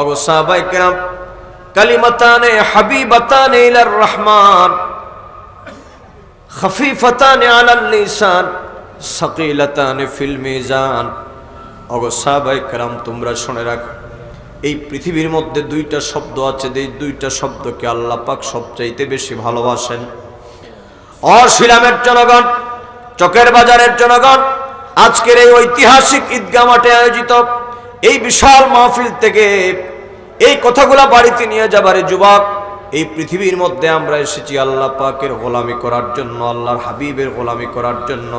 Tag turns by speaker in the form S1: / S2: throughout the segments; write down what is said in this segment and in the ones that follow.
S1: অগো সাহাবাই কেরাম, কালিমাতানে, হাবিবাতানে ইলার রহমান, খফিফতানে আলাল লিসান, সাকিলাতানে ফিল মিজান। অগো সাহাবাই কেরাম, তোমরা শুনে রাখো, এই পৃথিবীর মধ্যে দুইটা শব্দ আছে এই দুইটা শব্দকে আল্লাহ পাক সবচাইতে বেশি ভালোবাসেন। অশিলামের জনগণ, চকের বাজারের জনগণ, আজকের এই ঐতিহাসিক ঈদগাহ মাঠে আয়োজিত এই বিশাল মাহফিল থেকে এই কথাগুলা বাড়িতে নিয়ে যাবারে যুবক, এই পৃথিবীর মধ্যে আমরা এসেছি আল্লাহ পাকের গোলামি করার জন্য, আল্লাহর হাবিবের গোলামি করার জন্য।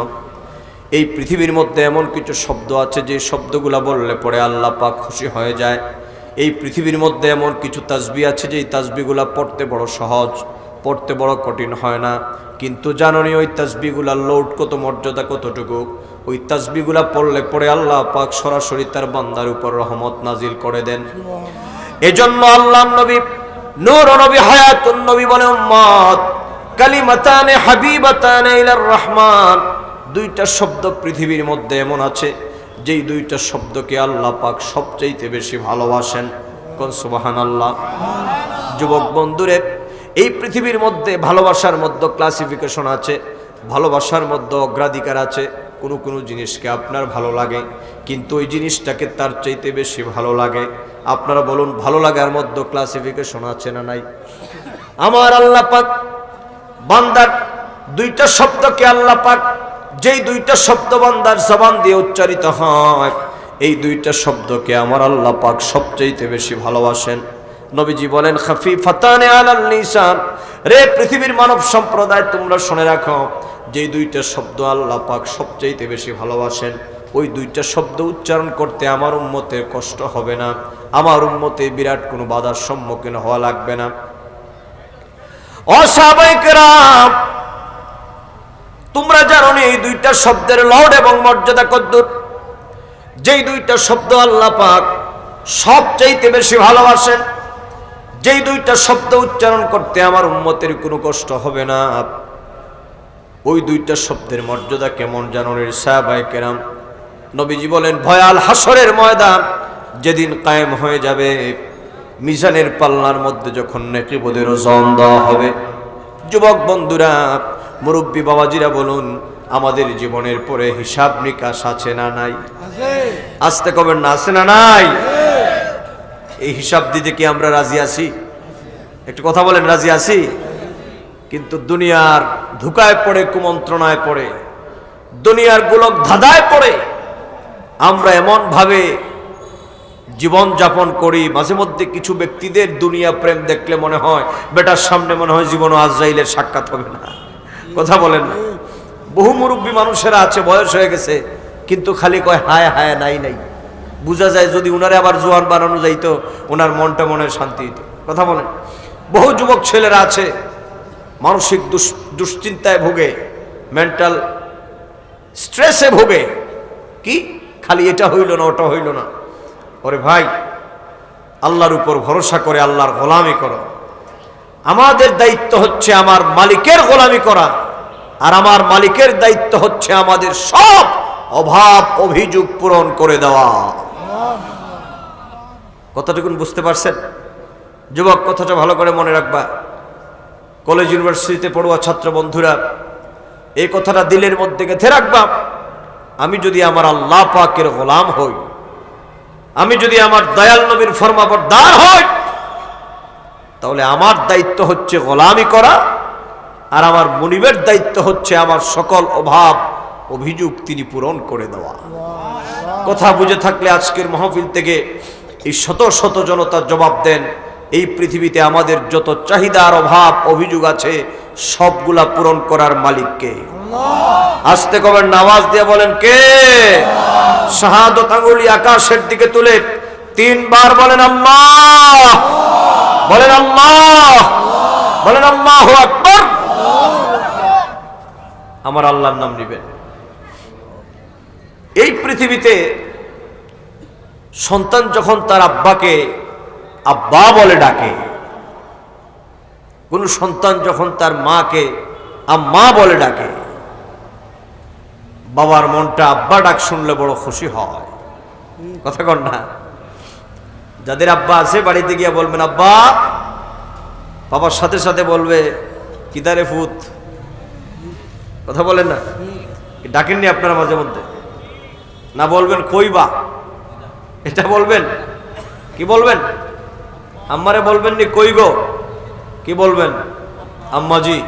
S1: এই পৃথিবীর মধ্যে এমন কিছু শব্দ আছে যে শব্দগুলা বললে পরে আল্লাহ পাক খুশি হয়ে যায়। এই পৃথিবীর মধ্যে এমন কিছু তাসবি আছে যে এই তাসবিগুলা পড়তে বড় সহজ, পড়তে বড় কঠিন হয় না। কিন্তু জাননি ওই তাসবিগুলার লোড কত, মর্যাদা কতটুকু? ওই তাসবিগুলা পড়লে পরে আল্লাহ পাক সরাসরি তার বান্দার উপর রহমত নাজিল করে দেন। এজন্য আল্লাহ নবী, নূর নবী, হায়াতুন নবী বলে উম্মত, কালিমাতানে হাবিবাতানে ইলার রহমান। দুইটা শব্দ পৃথিবীর মধ্যে এমন আছে, যেই দুইটা শব্দকে আল্লাহ পাক সবচাইতে বেশি ভালোবাসেন। কোন সুবাহান আল্লাহ যুবক বন্ধুরে, এই পৃথিবীর মধ্যে ভালোবাসার মধ্যে ক্লাসিফিকেশন আছে, ভালোবাসার মধ্যে অগ্রাধিকার আছে। কোনো কোনো জিনিসকে আপনার ভালো লাগে, কিন্তু ওই জিনিসটাকে তার চাইতে বেশি ভালো লাগে। আপনারা বলুন, ভালো লাগার মধ্যে ক্লাসিফিকেশন আছে না নাই? আমার আল্লাহ পাক বান্দার দুইটা শব্দকে আল্লাহ পাক যেই দুইটা শব্দ বান্দার জবান দিয়ে উচ্চারিত হয়, এই দুইটা শব্দকে আমার আল্লাহ পাক সবচাইতে বেশি ভালোবাসেন। নবীজি বলেন খাফি ফাতানে আলাল নিসান রে পৃথিবীর মানব সম্প্রদায়, তোমরা শুনে রাখো যে দুইটা শব্দ আল্লাহ পাক সবচাইতে বেশি ভালোবাসেন, ওই দুইটা শব্দ উচ্চারণ করতে আমার উম্মতের কষ্ট হবে না। আমার উম্মতে বিরাট কোনো বাধার সম্মুখীন হওয়া লাগবে না। অস্বাভাবিকরাম তোমরা জানো এই দুইটা শব্দের লড এবং মর্যাদা কদ্দুর? যেই দুইটা শব্দ আল্লাহ পাক সবচাইতে বেশি ভালোবাসেন, যেই দুইটা শব্দ উচ্চারণ করতে আমার উন্মতের কোনো কষ্ট হবে না। ওই দুইটা শব্দের মর্যাদা কেমন জাননের সাহাবাই কেরাম? নবীজি বলেন ভয়াল হাসরের ময়দান যেদিন কায়েম হয়ে যাবে মিজানের পাল্লার মধ্যে যখন নেকিবোদের ওজন দেওয়া হবে। যুবক বন্ধুরা মুরব্বী বাবাজিরা বলুন আমাদের জীবনের পরে হিসাব নিকাশ আছে না নাই? আসতে কবেন না আছে না নাই? এই হিসাব দিতে কি আমরা রাজি আছি? একটু কথা বলেন রাজি আছি? কিন্তু দুনিয়ার ধুকায় পড়ে, কুমন্ত্রণায় পড়ে, দুনিয়ার গোলক ধাঁধায় পড়ে, আমরা এমন ভাবে জীবন যাপন করি, মাঝে মধ্যে কিছু ব্যক্তিদের দুনিয়া প্রেম দেখলে মনে হয়, বেটার সামনে মনে হয় জীবন আজরাইলের সাক্ষাৎ হবে না। কথা বলেন বহু মুরব্বী মানুষেরা আছে, বয়স হয়ে গেছে, কিন্তু খালি কয়, হায় হায়, নাই নাই। বোঝা যায় যদি উনারে আবার জোয়ান বানানো যাইতো ওনার মনটা মনে শান্তি হইতো। কথা বলেন। বহু যুবক ছেলেরা আছে মানসিক দুশ্চিন্তায় ভোগে মেন্টাল স্ট্রেসে ভোগে। কি? খালি এটা হইল না, ওটা হইল না। ওরে ভাই, আল্লাহর উপর ভরসা করে আল্লাহর গোলামি করো। আমাদের দায়িত্ব হচ্ছে আমার মালিকের গোলামি করা, আর আমার মালিকের দায়িত্ব হচ্ছে আমাদের সব অভাব, অভিযোগ পূরণ করে দেওয়া। কতটুকুন বুঝতে পারছেন? যুবক, কথাটা ভালো করে মনে রাখবা। কলেজ ইউনিভার্সিটিতে পড়ুয়া ছাত্র বন্ধুরা এই কথাটা দিলের মধ্যে গেঁথে রাখবা আমি যদি আমার আল্লাহ পাকের গোলাম হই আমি যদি আমার দয়াল নবীর ফরমাবরদার হই তাহলে আমার দায়িত্ব হচ্ছে গোলামি করা আর আমার মনিবের দায়িত্ব হচ্ছে আমার সকল অভাব অভিযোগ তিনি পূরণ করে দেওয়া। কথা বুঝে থাকলে আজকের মাহফিল থেকে এই শত শত জনতার জবাব দেন এই পৃথিবীতে আমাদের যত চাহিদার অভাব অভিযোগ আছে সবগুলা পূরণ করার মালিককে। আসতে কবেন নামাজ দিয়ে বলেন কে? শাহাদত আঙ্গুলি আকাশের দিকে তুলে তিনবার বলেন আল্লাহ। বলেন আল্লাহ। বলেন আল্লাহ আকবর। আমার আল্লাহর নাম নিবেন। এই পৃথিবীতে সন্তান যখন তার আব্বাকে আব্বা বলে ডাকে। কোন সন্তান যখন তার মাকে আম্মা বলে ডাকে, বাবার মনটা আব্বা ডাক শুনলে বড় খুশি হয়। কথা কন না। যাদের আব্বা আছে বাড়িতে গিয়ে বলবেন, আব্বা, বাবার সাথে সাথে বলবে কিদারে ফুত কথা বলেন না। ডাকেননি আপনারা মাঝে মধ্যে? না বলবেন, কই বা? এটা বলবেন? কি বলবেন? আম্মারে বলবেন নি, কই গো? কি বলবেন? আম্মাজি,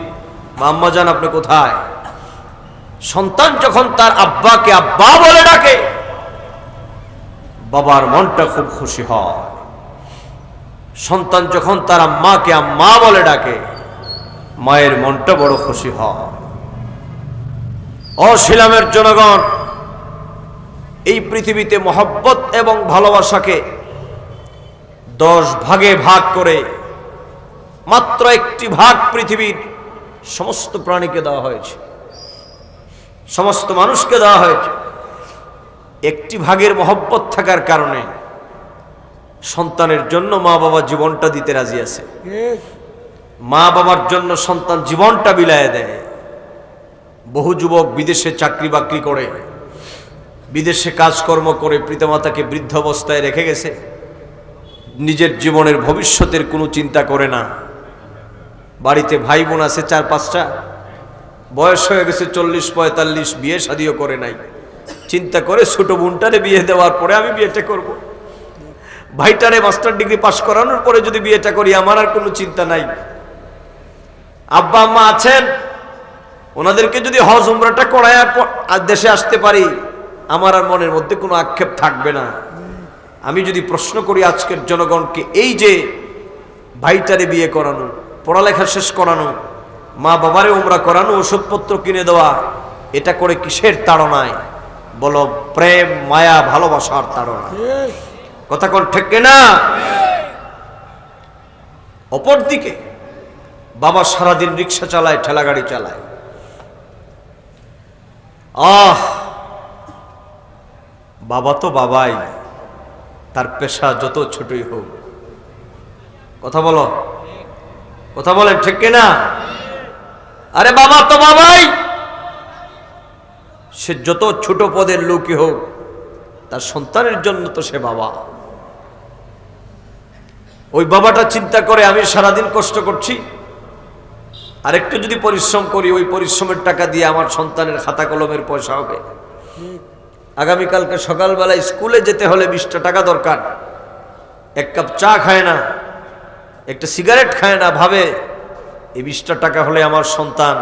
S1: বা আম্মা যান আপনি কোথায়? সন্তান যখন তার আব্বাকে আব্বা বলে ডাকে, বাবার মনটা খুব খুশি হয়। সন্তান যখন তার আম্মাকে আম্মা বলে ডাকে, মায়ের মনটা বড় খুশি হয়। অশিলামের জনগণ এই পৃথিবীতে মহব্বত এবং ভালোবাসাকে দশ ভাগে ভাগ করে মাত্র একটি ভাগ পৃথিবীর সমস্ত প্রাণীকে দেওয়া হয়েছে। সমস্ত মানুষকে দেওয়া হয়েছে। একটি ভাগের মহব্বত থাকার কারণে সন্তানের জন্য মা বাবা জীবনটা দিতে রাজি আছে। মা বাবার জন্য সন্তান জীবনটা বিলায় দেয়। বহু যুবক বিদেশে চাকরি বাকরি করে বিদেশে কাজকর্ম করে পিতামাতাকে বৃদ্ধ অবস্থায় রেখে গেছে। নিজের জীবনের ভবিষ্যতের কোনো চিন্তা করে না। বাড়িতে ভাই বোন আছে চার, পাঁচটা। বয়স হয়ে গেছে চল্লিশ, পঁয়তাল্লিশ, বিয়ে শাদিও করে নাই। চিন্তা করে ছোট বোনটারে বিয়ে দেওয়ার পরে আমি বিয়েটা করব। ভাইটারে মাস্টার ডিগ্রি পাশ করানোর পরে যদি বিয়েটা করি, আমার আর কোনো চিন্তা নাই। আব্বা, আম্মা আছেন? ওনাদেরকে যদি হজ, উমরাটা করায় দেশে আসতে পারি, আমার আর মনের মধ্যে কোনো আক্ষেপ থাকবে না। আমি যদি প্রশ্ন করি আজকের জনগণকে এই যে ভাইটারে বিয়ে করানো পড়ালেখা শেষ করানো মা বাবারে উমরা করানো ওষুধপত্র কিনে দেওয়া এটা করে কিসের তাড়নায়? বলো প্রেম মায়া ভালোবাসার তাড়না কথা কোন ঠিক না অপরদিকে বাবা সারাদিন রিক্সা চালায় ঠেলা গাড়ি চালায়। আহ! বাবা তো বাবাই। তার পেশা যত ছোটই হোক। কথা বলো। কথা বলে ঠিক না আরে বাবা, তো বাবাই! সে যত ছোট পদের লোকই হোক, তার সন্তানের জন্য তো সে বাবা। ওই বাবাটা চিন্তা করে আমি সারাদিন কষ্ট করছি। আরেকটু যদি পরিশ্রম করি, ওই পরিশ্রমের টাকা দিয়ে আমার সন্তানের খাতা কলমের পয়সা হবে। আগামীকালকে সকালবেলায় স্কুলে যেতে হলে বিশটা টাকা দরকার। এক কাপ চা খায় না, একটা সিগারেট খায় না, ভাবে এই বিশটা টাকা হলে আমার সন্তান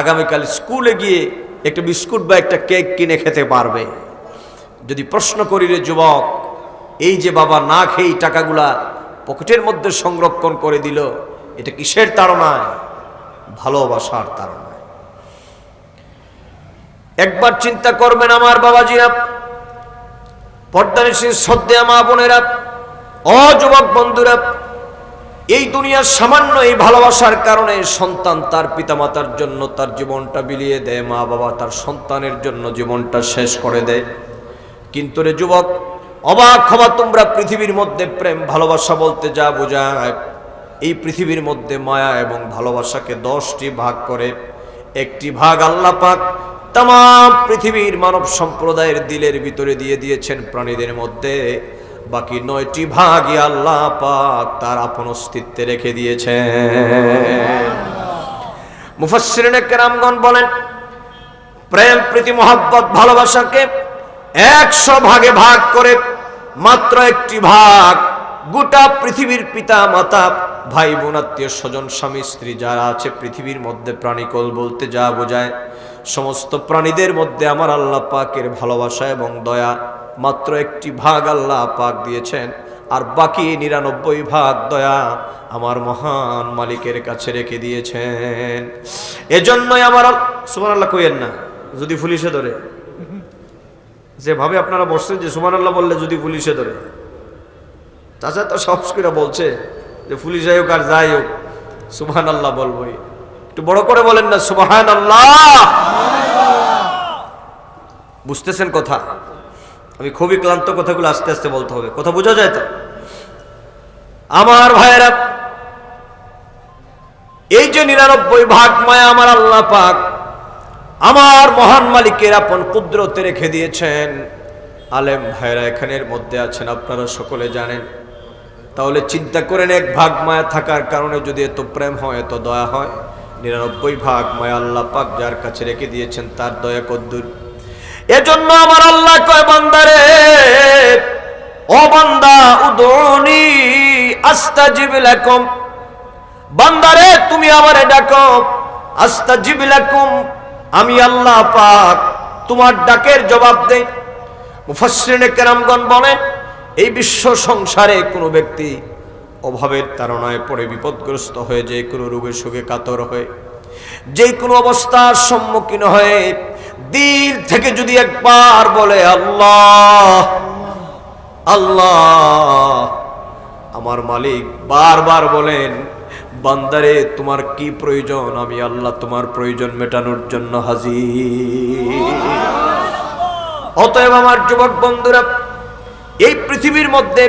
S1: আগামীকাল স্কুলে গিয়ে একটা বিস্কুট বা একটা কেক কিনে খেতে পারবে। যদি প্রশ্ন করি রে যুবক, এই যে বাবা না খেয়ে টাকাগুলা পকেটের মধ্যে সংরক্ষণ করে দিল, এটা কিসের তাড়নায়? ভালোবাসার তাড়নায়। একবার চিন্তা করবেন আমার বাবাজিরা। পর্দানিসীর শ্রদ্ধে মা বোনেরা অযুবক বন্ধুরা, এই দুনিয়ার সামান্য এই ভালোবাসার কারণে সন্তান তার পিতামাতার জন্য তার জীবনটা বিলিয়ে দেয়, মা বাবা তার সন্তানের জন্য জীবনটা শেষ করে দেয়। কিন্তু রে যুবক, অবাক হবা তোমরা পৃথিবীর মধ্যে প্রেম, ভালোবাসা বলতে যা বোঝায়। এই পৃথিবীর মধ্যে মায়া এবং ভালোবাসাকে দশটি ভাগ করে একটি ভাগ আল্লাহ পাক তাম পৃথিবীর মানব সম্প্রদায়ের দিলের ভিতরে দিয়ে দিয়েছেন প্রাণীদের মধ্যে। বাকি নয়টি ভাগই আল্লাহ পাক তার আপন অস্তিত্বে রেখে দিয়েছেন। মুফাসসিরিনে কেরামগণ বলেন, প্রেম, প্রীতি, মহব্বত, ভালোবাসাকে একশো ভাগে ভাগ করে মাত্র একটি ভাগ গোটা পৃথিবীর পিতা, মাতা, ভাই, বোন, আত্মীয় স্বজন, স্বামী, স্ত্রী যারা আছে, পৃথিবীর মধ্যে প্রাণীকল বলতে যা বোঝায়, সমস্ত প্রাণীদের মধ্যে আমার আল্লাহ পাকের ভালোবাসা এবং দয়া, মাত্র একটি ভাগ আল্লাহ পাক দিয়েছেন, আর বাকি নিরানব্বই ভাগ দয়া আমার মহান মালিকের কাছে রেখে দিয়েছেন। এজন্যই আমার সুমান আল্লাহ কইয়েন না, যদি পুলিশে ধরে। যেভাবে আপনারা বসছেন যে সুমান আল্লাহ বললে যদি পুলিশে ধরে। চাচা তো করে বলছে যে পুলিশ যাই হোক আর যাই হোক সুবহান আল্লাহ বলবোই একটু বড় করে বলেন না সুবহান আল্লাহ বুঝতেছেন কথা? আমি খুবই ক্লান্ত কথাগুলো আস্তে আস্তে বলতে হবে। কথা বোঝা যায় তো? আমার ভাইয়েরা, এই যে নিরানব্বই ভাগ মায়া আমার আল্লাহ পাক আমার মহান মালিকের আপন কুদরতে রেখে দিয়েছেন। আলেম ভাইরা এখানের মধ্যে আছেন, আপনারা সকলে জানেন। তাহলে চিন্তা করেন এক ভাগ মায়া থাকার কারণে যদি এত প্রেম হয়, এত দয়া হয়, নিরানব্বই ভাগ মায়া আল্লাহ পাক যার কাছে রেখে দিয়েছেন তার দয়া কদ্দুর। এজন্য আমার আল্লাহ কয়, বান্দারে, ও বান্দা, উদনি, আস্তাজিব লাকুম। বান্দারে, তুমি আমারে ডাকো, আস্তাজিব লাকুম। আমি আল্লাহ পাক তোমার ডাকের জবাব দেই। মুফাসসিরিনে কেরামগণ বলেন এই বিশ্ব সংসারে কোনো ব্যক্তি অভাবের তাড়নায় পড়ে, বিপদগ্রস্ত হয়ে যে কোনো রোগে সুখে কাতর হয়ে, যে কোনো অবস্থার সম্মুখীন হয়ে দিল থেকে যদি একবার বলে, আল্লাহ আল্লাহ। আমার মালিক বারবার বলেন, বান্দারে, তোমার কি প্রয়োজন? আমি আল্লাহ তোমার প্রয়োজন মেটানোর জন্য হাজির। অতএব আমার যুবক বন্ধুরা এই পৃথিবীর মধ্যে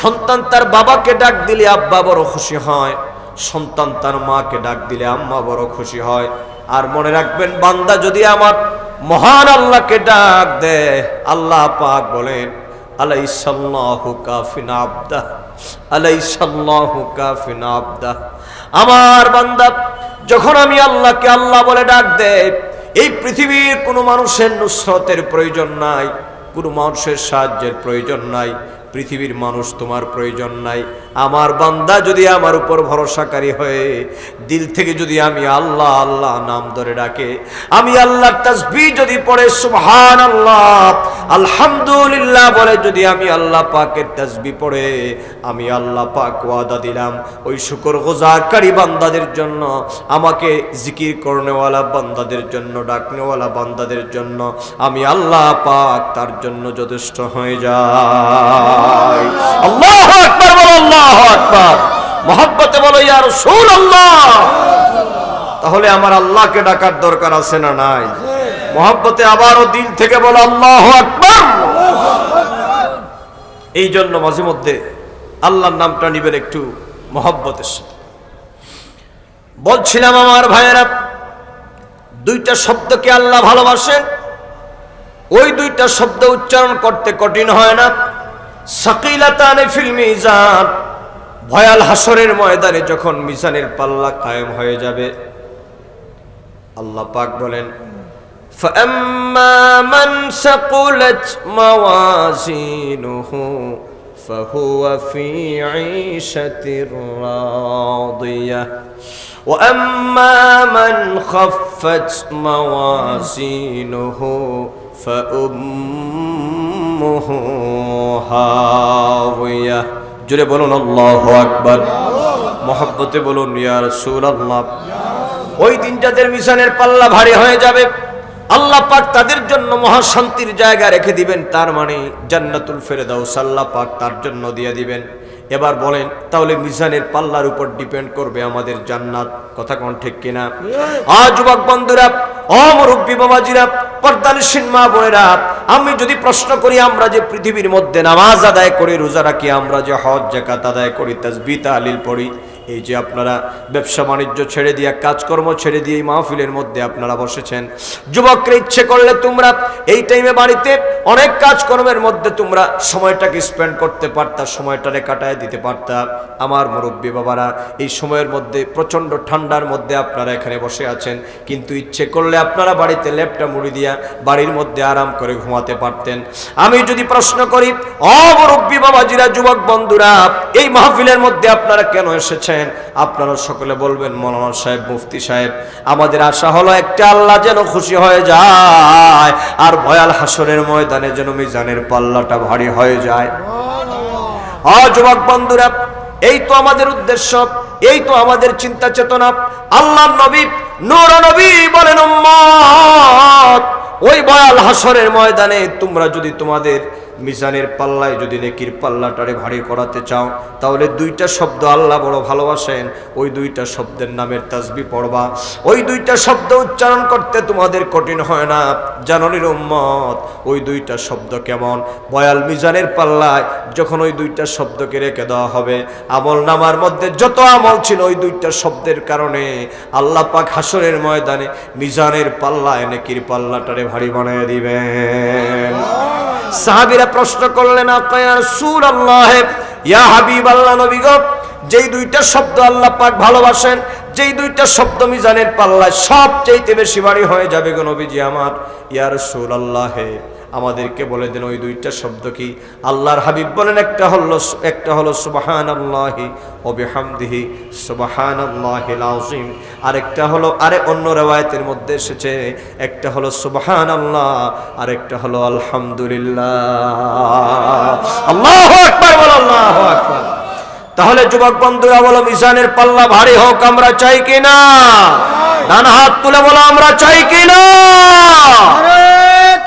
S1: সন্তান তার বাবাকে ডাক দিলে আব্বা বড় খুশি হয়, সন্তান তার মাকে ডাক দিলে আম্মা বড় খুশি হয়। আর মনে রাখবেন, বান্দা যদি আমার মহান আল্লাহকে ডাক দেয়, আল্লাহ পাক বলেন, আলাইসাল্লাহু কাফিনা আবদা, আলাইসাল্লাহু কাফিনা আবদা। আমার বান্দা, যখন আমি আল্লাহকে আল্লাহ বলে ডাক দেয়, এই পৃথিবীর কোনো মানুষের নুসরতের প্রয়োজন নাই। কোনো মানুষের সাহায্যের প্রয়োজন নাই। পৃথিবীর মানুষ তোমার প্রয়োজন নাই। আমার বান্দা যদি আমার উপর ভরসাকারী হয়ে দিল থেকে যদি আমি আল্লাহ আল্লাহ নাম ধরে ডাকে, আমি আল্লাহ তাসবি যদি পড়ে সুবহান আল্লাহ আলহামদুলিল্লাহ বলে যদি আমি আল্লাহ পাকের তাসবি পড়ে, আমি আল্লাহ পাক ওয়াদা দিলাম। ওই শুকর গোজারকারী বান্দাদের জন্য, আমাকে জিকির করনেওয়ালা বান্দাদের জন্য, ডাকনেওয়ালা বান্দাদের জন্য, আমি আল্লাহ পাক তার জন্য যথেষ্ট হয়ে যায় আল্লাহ আকবার বলো, আল্লাহ আকবার। মহব্বতে বলো তাহলে আমার আল্লাহকে ডাকার দরকার আছে না নাই? মহব্বতে আবারও দিল থেকে বলো, আল্লাহ আকবার। এই জন্য মাঝে মধ্যে আল্লাহর নামটা নিবেন একটু মহব্বতের সাথে। বলছিলাম আমার ভাইয়েরা, দুইটা শব্দকে আল্লাহ ভালোবাসেন, ওই দুইটা শব্দ উচ্চারণ করতে কঠিন হয় না। সাকিলাতানে ফিল মিজান ভয়াল হাসরের ময়দানে যখন মিজানের পাল্লা কায়েম হয়ে যাবে আল্লাহ পাক বলেন فأما من ثقلت موازينه فهو في عيشة راضية وأما من خفت موازينه فأمه মুহাবিয়া জুড়ে বলুন, আল্লাহ আকবার। মহাব্বতে বলুন, ইয়া রাসূলুল্লাহ। ওই দিন যাদের মিশনের পাল্লা ভারী হয়ে যাবে। আল্লাহ পাক তাদের জন্য মহাশান্তির জায়গা রেখে দিবেন। তার মানে জান্নাতুল ফেরেদাউস আল্লাহ পাক তার জন্য দিয়ে দিবেন। এবার বলেন তাহলে মিজানের পাল্লার উপর ডিপেন্ড করবে আমাদের জান্নাত। কথা কোন ঠিক কিনা? আ যুবক বন্ধুরা অমরব্বী বাবাজিরা পর্দানিসীন মা বোনেরা আমি যদি প্রশ্ন করি আমরা যে পৃথিবীর মধ্যে নামাজ আদায় করি রোজা রাখি আমরা যে হজ জাকাত আদায় করি তাজবি তালিল পড়ি এই যে আপনারা ব্যবসা বাণিজ্য ছেড়ে দিয়ে, কাজকর্ম ছেড়ে দিয়ে এই মাহফিলের মধ্যে আপনারা বসেছেন। যুবকরা, ইচ্ছে করলে তোমরা এই টাইমে বাড়িতে অনেক কাজকর্মের মধ্যে তোমরা সময়টাকে স্পেন্ড করতে পারতা, সময়টারে কাটায় দিতে পারতা। আমার মুরব্বী বাবারা, এই সময়ের মধ্যে, প্রচণ্ড ঠান্ডার মধ্যে আপনারা এখানে বসে আছেন। কিন্তু ইচ্ছে করলে আপনারা বাড়িতে ল্যাপটা মুড়ি দিয়া বাড়ির মধ্যে আরাম করে ঘুমাতে পারতেন। আমি যদি প্রশ্ন করি অমুরব্বী বাবাজিরা, যুবক বন্ধুরা, এই মাহফিলের মধ্যে আপনারা কেন এসেছেন? আপনারা সকলে বলবেন মৌলানা সাহেব মুফতি সাহেব আমাদের আশা হলো একটা আল্লাহ যেন খুশি হয়ে যায় আর ভয়াল হাসরের ময়দানে যেন মিজানের পাল্লাটা ভারী হয়ে যায়। আ যুবক বন্ধুরা এই তো আমাদের উদ্দেশ্য এই তো আমাদের চিন্তা চেতনা। আল্লাহ নবী নূর নবী বলেন উম্মত ওই ভয়াল হাসরের ময়দানে তোমরা যদি তোমাদের মিজানের পাল্লায় যদি নেকির পাল্লাটারে ভারী করাতে চাও, তাহলে দুইটা শব্দ আল্লাহ বড় ভালোবাসেন, ওই দুইটা শব্দের নামের তাসবি পড়বা। ওই দুইটা শব্দ উচ্চারণ করতে তোমাদের কঠিন হয় না। জাননির উম্মত, ওই দুইটা শব্দ কেমন? বয়াল মিজানের পাল্লায় যখন ওই দুইটা শব্দকে রেখে দেওয়া হবে, আমল নামার মধ্যে যত আমল ছিল ওই দুইটা শব্দের কারণে আল্লাহ পাক হাসরের ময়দানে মিজানের পাল্লায় নেকির পাল্লাটারে ভারী বানিয়ে দিবেন। সাহাবিরা প্রশ্ন করলেন সুর আল্লাহ ইয়া হাবিব আল্লাহ যেই দুইটা শব্দ আল্লাহ পাক ভালোবাসেন, যেই দুইটা শব্দ মিজানের পাল্লায় সবচেয়ে বেশি বাড়ি হয়ে যাবে গো নবীজি আমার। ইয়ার সুর রাসূলুল্লাহ আমাদেরকে বলে দেন ওই দুইটা শব্দ কি? আল্লাহর হাবিব বলেন, একটা হলো একটা হলো সুবহানাল্লাহি ও বিহামদিহি সুবহানাল্লাহিল আযীম। আরেকটা হলো, আরে অন্য রওয়ায়াতের মধ্যে এসেছে, একটা হলো সুবহানাল্লাহ, আরেকটা হলো আলহামদুলিল্লাহ। আল্লাহ আল্লাহু তাহলে যুবক বন্ধুরা বলো, মিজানের পাল্লা ভারী হোক, আমরা চাই কিনা? ডান হাত তুলে বলো, আমরা চাই কি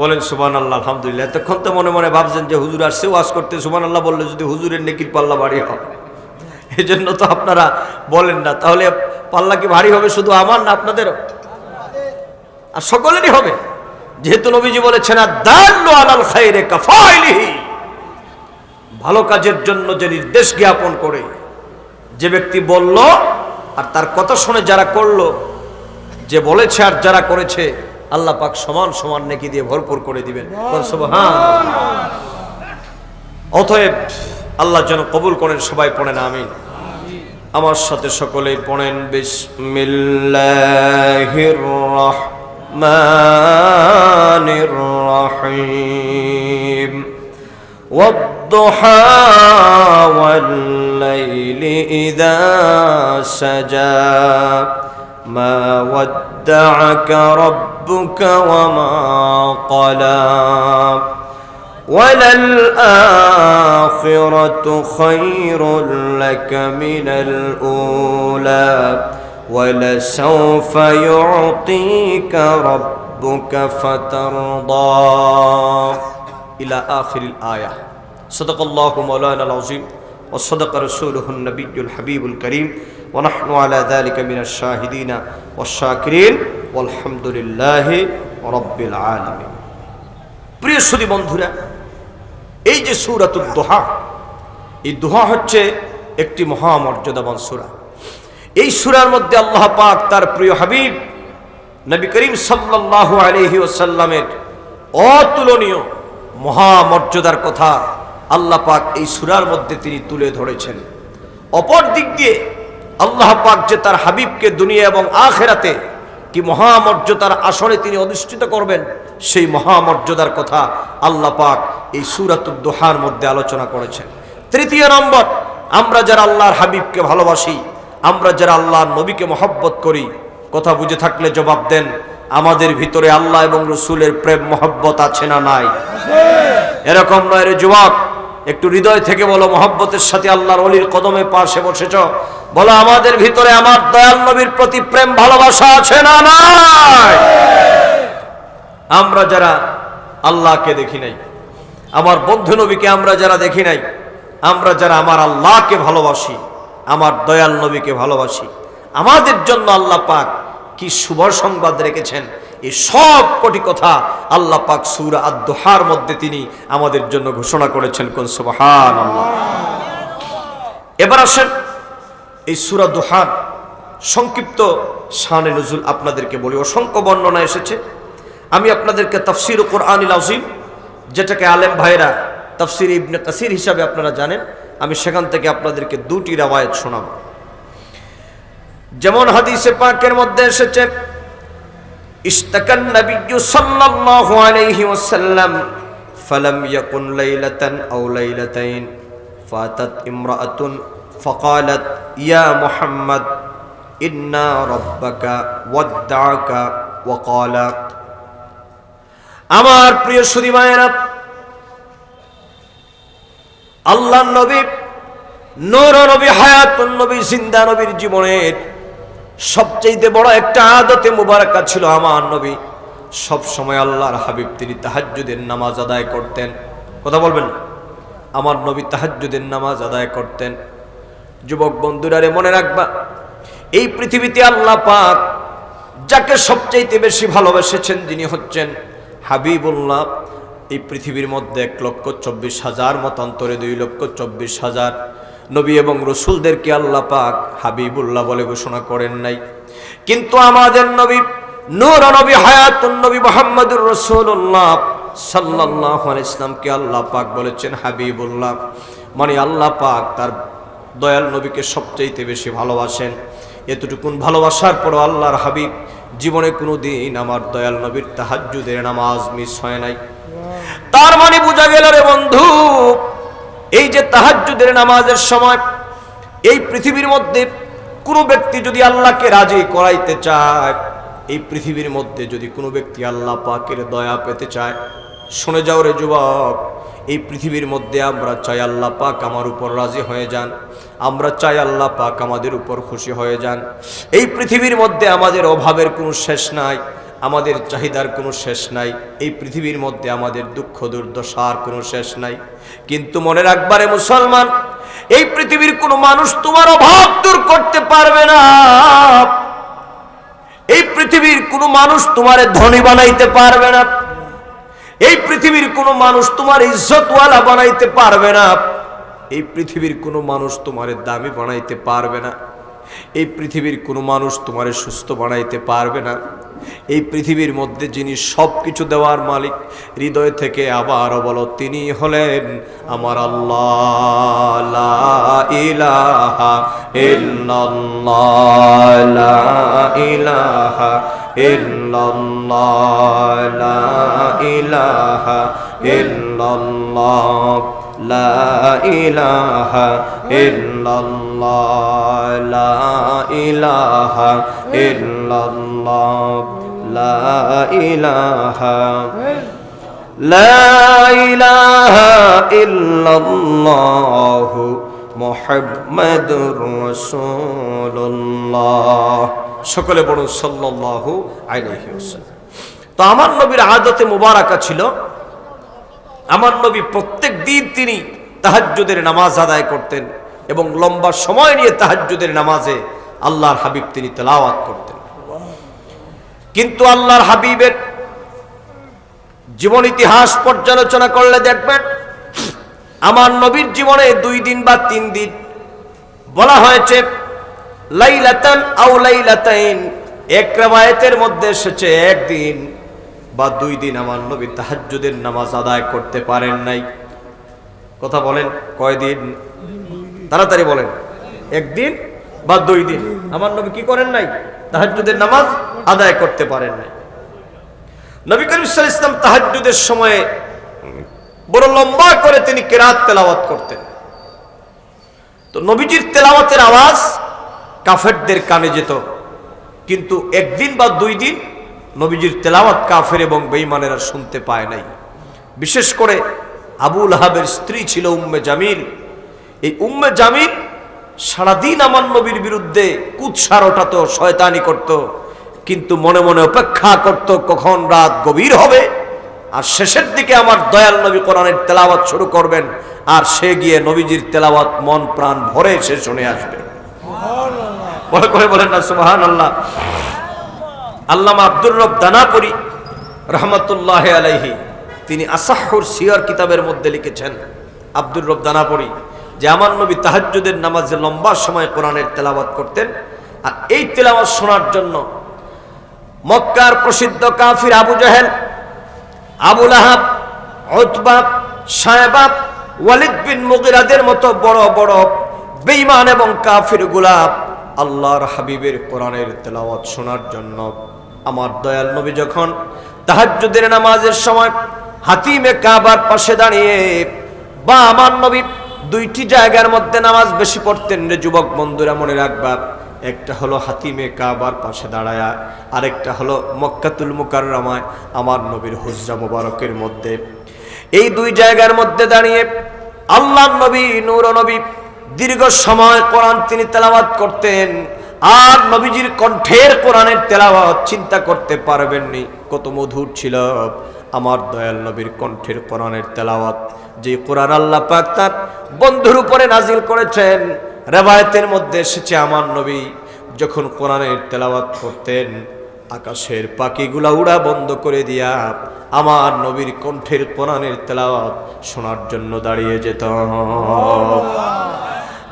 S1: বলেন সুবান আল্লাহ আলহামদুলিল্লাহ। এতক্ষণ তো মনে মনে ভাবছেন যে হুজুর আসছে, ওয়াজ করতে সুবান আল্লাহ বললে যদি হুজুরের নেকির পাল্লা ভারী হবে এই জন্য তো আপনারা বলেন না। তাহলে পাল্লা কি ভারী হবে শুধু আমার না আপনাদেরও? আর সকলেরই হবে। যেহেতু নবীজি বলেছেন আর ভালো কাজের জন্য যে নির্দেশ জ্ঞাপন করে, যে ব্যক্তি বলল আর তার কথা শুনে যারা করল, যে বলেছে আর যারা করেছে আল্লাহ পাক সমান সমান নেকি দিয়ে ভরপুর করে দিবেন সুবহান অতএব আল্লাহ যেন কবুল করেন সবাই পড়েন আমিন আমার সাথে সকলেই পড়েন বিসমিল্লাহির রহমানির রহিম والضحى والليل إذا سجى ما ودعك ربك وما قلى وللآخرة خير لك من الأولى ولسوف يعطيك ربك فترضى. إلى آخر الآية. صدق الله مولانا العظيم وصدق رسوله النبي الحبيب الكريم. ونحن على ذلك من الشاهدين والشاكرين والحمد لله رب العالمين প্রিয় সুদী বন্ধুরা এই যে সুরাতুল দোহা এই দোহা হচ্ছে একটি মহামর্যাদাবান সুরা এই সুরার মধ্যে আল্লাহ পাক তার প্রিয় হাবিব নবী করিম সাল্লাল্লাহু আলাইহি ওয়াসাল্লামের অতুলনীয় মহামর্যাদার কথা আল্লাহ পাক এই সুরার মধ্যে তিনি তুলে ধরেছেন অপর দিক দিয়ে আল্লাহ পাক যে তার হাবিবকে দুনিয়া এবং আখেরাতে কি মহামর্যাদার আসনে তিনি অধিষ্ঠিত করবেন, সেই মহামর্যাদার কথা আল্লাহ পাক এই সুরাতুল দোহার মধ্যে আলোচনা করেছেন। তৃতীয় নম্বর, আমরা যারা আল্লাহর হাবিবকে ভালোবাসি, আমরা যারা আল্লাহর নবীকে মহব্বত করি, কথা বুঝে থাকলে জবাব দেন, আমাদের ভিতরে আল্লাহ এবং রসুলের প্রেম মহব্বত আছে না নাই? এরকম নয় রে যুবক। একটু হৃদয় থেকে বলো, মহব্বতের সাথে আল্লাহর অলির কদমে পাশে বসেছ। বলো, আমাদের ভিতরে আমার দয়াল নবীর প্রতি প্রেম, ভালোবাসা আছে না নাই? আমরা যারা আল্লাহকে দেখি নাই, আমার বন্ধু নবীকে আমরা যারা দেখি নাই, আমরা যারা আমার আল্লাহকে ভালোবাসি, আমার দয়াল নবীকে ভালোবাসি, আমাদের জন্য আল্লাহ পাক কি শুভ সংবাদ রেখেছেন? এই সব কটি কথা আল্লাহ পাক সুরা আদোহার মধ্যে তিনি আমাদের জন্য ঘোষণা করেছেন। কোন সুবহান এবার আসেন এই সুরা দোহার সংক্ষিপ্ত শানে নজুল আপনাদেরকে বলি। অসংখ্য বর্ণনা এসেছে। আমি আপনাদেরকে তফসির কোরআনিল আজিম যেটাকে আলেম ভাইরা তফসির ইবনে কাসির হিসাবে আপনারা জানেন, আমি সেখান থেকে আপনাদেরকে দুটি রাওয়ায়ত শোনাব। যেমন হাদিসে পাকের মধ্যে এসেছে ইস্তাকান নবিয়্যু সাল্লাল্লাহু আলাইহি ওয়াসাল্লাম ফালাম ইয়াকুন লাইলাতান আও লাইলাতাইন ফাতাত ইমরাআতুন فقالت يا محمد إن ربك ودعك وقال আমার প্রিয় সুদী মায়েরা আল্লাহ নবী নূর নবী হায়াতুন নবী জিন্দা নবীর জীবনের সবচেয়ে বড় একটা আদতে মুবারকা ছিল আমার নবী। সব সময় আল্লাহর হাবিব তিনি তাহাজ্জুদের নামাজ আদায় করতেন। কথা বলবেন? আমার নবী তাহাজ্জুদের নামাজ আদায় করতেন। যুবক বন্ধুরারে মনে রাখবা, এই পৃথিবীতে আল্লাহ পাক যাকে সবচাইতে বেশি ভালোবেসেছেন যিনি হচ্ছেন হাবিবুল্লাহ। এই পৃথিবীর মধ্যে এক লক্ষ চব্বিশ হাজার, মতান্তরে দুই লক্ষ চব্বিশ হাজার। নবী এবং রসুলদেরকে আল্লাহ পাক হাবিবুল্লাহ বলে ঘোষণা করেন নাই। কিন্তু আমাদের নবী নূর নবী হায়াতুন নবী মোহাম্মদুর রসুল্লাহ সাল্লাহ ইসলামকে আল্লাহ পাক বলেছেন হাবিবুল্লাহ। মানে আল্লাহ পাক তার দয়াল নবীকে সবচাইতে বেশি ভালোবাসেন। এতটুকুন ভালোবাসার পরও আল্লাহর হাবিব জীবনে কোনো দিন আমার দয়াল নবীর তাহাজ্জুদের নামাজ মিস হয় নাই। তার মানে বোঝা গেল রে বন্ধু এই যে তাহাজ্জুদের নামাজের সময় এই পৃথিবীর মধ্যে কোনো ব্যক্তি যদি আল্লাহকে রাজি করাইতে চায়, এই পৃথিবীর মধ্যে যদি কোনো ব্যক্তি আল্লাহ পাকের দয়া পেতে চায়, শুনে যাও রে যুবক, এই পৃথিবীর মধ্যে আমরা চাই আল্লাহ পাক আমার উপর রাজি হয়ে যান, আমরা চাই আল্লাহ পাক আমাদের উপর খুশি হয়ে যান। এই পৃথিবীর মধ্যে আমাদের অভাবের কোনো শেষ নাই। আমাদের চাহিদার কোনো শেষ নাই, এই পৃথিবীর মধ্যে আমাদের দুঃখ, দুর্দশার কোনো শেষ নাই। কিন্তু মনে রাখবারে মুসলমান, এই পৃথিবীর কোনো মানুষ তোমার অভাব দূর করতে পারবে না। এই পৃথিবীর কোনো মানুষ তোমার ধনী বানাইতে পারবে না। এই পৃথিবীর কোনো মানুষ তোমার ইজ্জতওয়ালা বানাইতে পারবে না। এই পৃথিবীর কোনো মানুষ তোমার দামি বানাইতে পারবে না। এই পৃথিবীর কোনো মানুষ তোমার সুস্থ বানাইতে পারবে না। এই পৃথিবীর মধ্যে যিনি সব কিছু দেওয়ার মালিক, হৃদয় থেকে আবারও বলো তিনি হলেন আমার আল্লাহ। ইলাহা ইল্লাল্লাহ ইলাহা লা ইলাহা ইল্লাল্লাহ, লা ইলাহা ইল্লাল্লাহ, লা ইলাহা ইল্লাল্লাহ লা ইলাহা লা ইলাহা ইল্লাল্লাহ মুহাম্মাদুর রাসূলুল্লাহ। সকলে বলুন সাল্লাল্লাহু আলাইহি ওয়াসাল্লাম। তো আমার নবীর আদতে মুবারাকা ছিল আমার নবী প্রত্যেক দিন তিনি তাহাজ্জুদের নামাজ আদায় করতেন এবং লম্বা সময় নিয়ে তাহাজ্জুদের নামাজে আল্লাহর হাবিব তিনি তেলাওয়াত করতেন। কিন্তু আল্লাহর হাবিবের জীবন ইতিহাস পর্যালোচনা করলে দেখবেন, আমার নবীর জীবনে দুই দিন বা তিন দিন বলা হয়েছে, লাইলাতান আও লাইলাতাইন, এক রেওয়ায়েতের মধ্যে এসেছে একদিন। বা দুই দিন আমার নবী তাহাজ্জুদের নামাজ আদায় করতে পারেন নাই। কথা বলেন কয়দিন তাড়াতাড়ি বলেন। একদিন বা দুই দিন। আমার নবী কি করেন নাই? তাহাজ্জুদের নামাজ আদায় করতে পারেন নাই। নবী করিম সাল ইসলাম তাহাজ্জুদের সময়ে বড় লম্বা করে তিনি কেরাত তেলাওয়াত করতেন। তো নবীজির তেলাওয়াতের আওয়াজ কাফেরদের কানে যেত। কিন্তু একদিন বা দুই দিন নবীজির তেলাওয়াত কাফের এবং বেঈমানেরা শুনতে পায় নাই। বিশেষ করে আবুল আহাবের স্ত্রী ছিল উম্মে জামিল। এই উম্মে জামিল সারাদিন আমার নবীর বিরুদ্ধে কুৎসার ওঠাতো শয়তানি করত কিন্তু মনে মনে অপেক্ষা করত কখন রাত গভীর হবে আর শেষের দিকে আমার দয়াল নবী কোরআনের তেলাওয়াত শুরু করবেন আর সে গিয়ে নবীজির তেলাওয়াত মন প্রাণ ভরে সে শুনে আসবে। বলে করে বলেন না সুবাহান আল্লাহ আল্লামা আব্দুর রব দানাপুরি রহমতুল্লাহ আলাইহি, তিনি আসাহুর সিয়ার কিতাবের মধ্যে লিখেছেন আব্দুর রব দানাপুরি যে আমার নবী তাহাজ্জুদের নামাজে লম্বা সময় কোরআনের তেলাওয়াত করতেন আর এই তেলাওয়াত শোনার জন্য মক্কার প্রসিদ্ধ কাফির আবু জাহেল আবুল আহাব উতবা সাহেবাব ওয়ালিদ বিন মুগিরাদের মতো বড় বড় বেঈমান এবং কাফির গুলাব আল্লাহর হাবিবের কোরআনের তেলাওয়াত শোনার জন্য আমার দয়াল নবী যখন তাহাজ্জুদের নামাজের সময় হাতিমে কাবার পাশে দাঁড়িয়ে বা আমার নবী দুইটি জায়গার মধ্যে নামাজ বেশি পড়তেন রে যুবক বন্ধুরা মনে রাখবা, একটা হলো হাতিমে কাবার পাশে দাঁড়ায়া, আরেকটা হলো মক্কাতুল মুকাররমায় আমার নবীর হুজরা মুবারকের মধ্যে। এই দুই জায়গার মধ্যে দাঁড়িয়ে আল্লাহ নবী, নূর নবী দীর্ঘ সময় কোরআন তিনি তেলাওয়াত করতেন। আর নবীজির কণ্ঠের কোরআনের তেলাওয়াত চিন্তা করতে পারবেননি। কত মধুর ছিল। আমার দয়াল নবীর কণ্ঠের কোরআনের তেলাওয়াত। যে কোরআন আল্লাহ পাক তার বন্ধুর উপরে নাজিল করেছেন রেবায়তের মধ্যে এসেছে আমার নবী, যখন কোরআনের তেলাওয়াত করতেন, আকাশের পাখিগুলা উড়া বন্ধ করে দিয়া আমার নবীর কণ্ঠের কোরআনের তেলাওয়াত শোনার জন্য দাঁড়িয়ে যেত।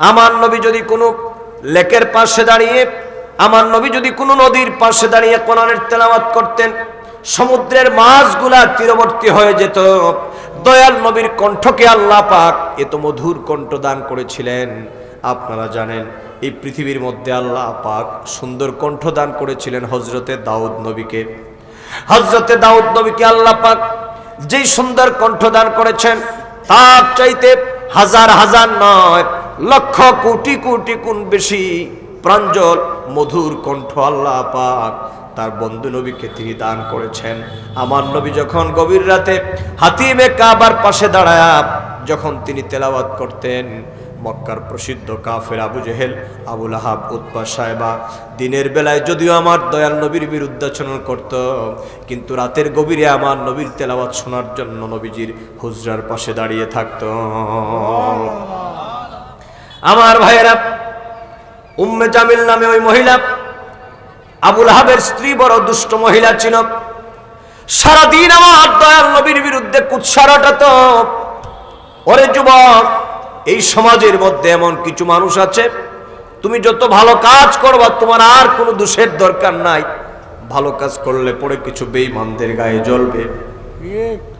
S1: আমার নবী যদি কোনো লেকের পাশে দাঁড়িয়ে, আমার নবী যদি কোনো নদীর পাশে দাঁড়িয়ে কোরআনের তেলাওয়াত করতেন, সমুদ্রের মাছগুলা তীরবর্তী হয়ে যেত। দয়াল নবীর কণ্ঠকে আল্লাহ পাক এত মধুর কণ্ঠ দান করেছিলেন। আপনারা জানেন, এই পৃথিবীর মধ্যে আল্লাহ পাক সুন্দর কণ্ঠ দান করেছিলেন হজরতে দাউদ নবীকে। হজরতে দাউদ নবীকে আল্লাহ পাক যেই সুন্দর কণ্ঠ দান করেছেন, তার চাইতে হাজার হাজার নয় লক্ষ কোটি কোটি কোন বেশি প্রাঞ্জল মধুর কণ্ঠ আল্লাহ পাক তার বন্ধু নবীকে তিনি দান করেছেন। আমার নবী যখন গভীর রাতে হাতিমে কাবার পাশে দাঁড়ায় যখন তিনি তেলাওয়াত করতেন, মক্কার প্রসিদ্ধ কাফের আবু জেহেল আবুল আহাব উৎপা সাহেবা, দিনের বেলায় যদিও আমার দয়াল নবীর বিরুদ্ধাচরণ করত, কিন্তু রাতের গভীরে আমার নবীর তেলাওয়াত শোনার জন্য নবীজির হুজরার পাশে দাঁড়িয়ে থাকত। আমার ভাইয়েরা, উম্মে জামিল নামে ওই মহিলা, আবুল হাবের স্ত্রী বড় দুষ্ট মহিলা ছিল। সারাদিন আমার দয়াল নবীর বিরুদ্ধে কুৎসারাটা তো ওরে যুবক, এই সমাজের মধ্যে এমন কিছু মানুষ আছে, তুমি যত ভালো কাজ করবা, তোমার আর কোনো দোষের দরকার নাই। ভালো কাজ করলে পরে কিছু বেঈমানদের গায়ে জ্বলবে।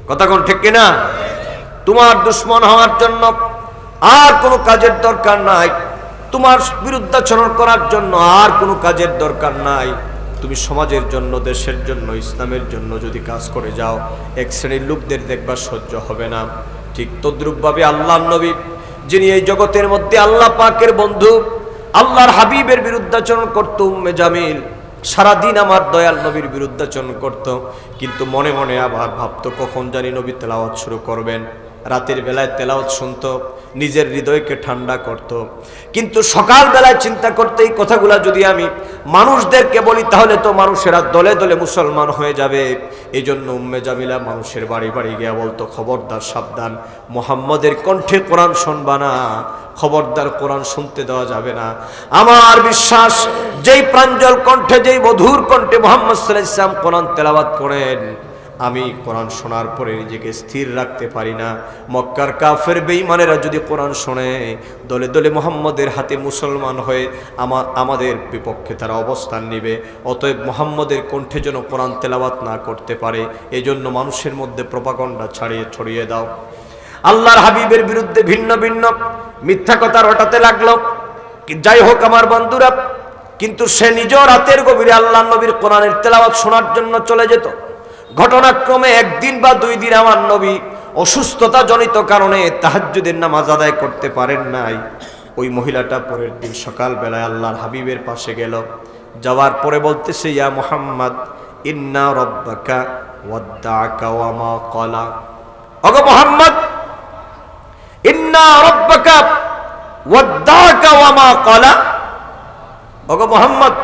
S1: কথা কোন ঠিক কিনা? তোমার দুশ্মন হওয়ার জন্য আর কোনো কাজের দরকার নাই। তোমার বিরুদ্ধাচরণ করার জন্য আর কোনো কাজের দরকার নাই। তুমি সমাজের জন্য, দেশের জন্য, ইসলামের জন্য যদি কাজ করে যাও, এক শ্রেণির লোকদের দেখবার সহ্য হবে না। ঠিক তদ্রুপভাবে আল্লাহ নবী, যিনি এই জগতের মধ্যে আল্লাহ পাকের বন্ধু, আল্লাহর হাবিবের বিরুদ্ধাচরণ করত উম্মে জামিল। সারাদিন আমার দয়াল নবীর বিরুদ্ধাচরণ করত। কিন্তু মনে মনে আবার ভাবতো, কখন জানি নবী তেলাওয়াত শুরু করবেন। রাতের বেলায় তেলাওত শুনত, নিজের হৃদয়কে ঠান্ডা করত। কিন্তু সকাল বেলায় চিন্তা করতে এই কথাগুলো যদি আমি মানুষদেরকে বলি, তাহলে তো মানুষেরা দলে দলে মুসলমান হয়ে যাবে। এই জন্য উম্মে জামিলা মানুষের বাড়ি বাড়ি গিয়া বলতো, খবরদার, সাবধান। মোহাম্মদের কণ্ঠে কোরআন শুনবা না। খবরদার কোরআন শুনতে দেওয়া যাবে না। আমার বিশ্বাস, যেই প্রাঞ্জল কণ্ঠে, যেই মধুর কণ্ঠে মোহাম্মদ সাল্লাহ ইসলাম কোরআন তেলাবাদ করেন আমি কোরআন শোনার পরে নিজেকে স্থির রাখতে পারি না। মক্কার কাফের বেঈমানেরা যদি কোরআন শোনে, দলে দলে মোহাম্মদের হাতে মুসলমান হয়ে আমা, আমাদের বিপক্ষে তারা অবস্থান নেবে। অতএব মোহাম্মদের কণ্ঠে যেন কোরআন তেলাওয়াত না করতে পারে, এজন্য মানুষের মধ্যে প্রপাগণ্ডা ছাড়িয়ে ছড়িয়ে দাও। আল্লাহর হাবিবের বিরুদ্ধে ভিন্ন ভিন্ন মিথ্যা কথা রটাতে লাগল। যাই হোক আমার বন্ধুরা, কিন্তু সে নিজ রাতের গভীরে আল্লাহ নবীর কোরআনের তেলাওয়াত শোনার জন্য চলে যেত। ঘটনাক্রমে একদিন বা দুই দিন আমার নবী অসুস্থতা জনিত কারণে তাহাজ্জুদের নামাজ আদায় করতে পারেন নাই। ওই মহিলাটা পরের দিন সকালবেলায় আল্লাহর হাবিবের পাশে গেল। যাওয়ার পরে বলতেছে, ইয়া মোহাম্মদ, ইন্না রব্বাকা ওয়াদ্দাকা ওয়া মা ক্বালা। মোহাম্মদ, ইন্না রব্বাকা ওয়াদ্দাকা ওয়া মা ক্বালা? ওগো মোহাম্মদ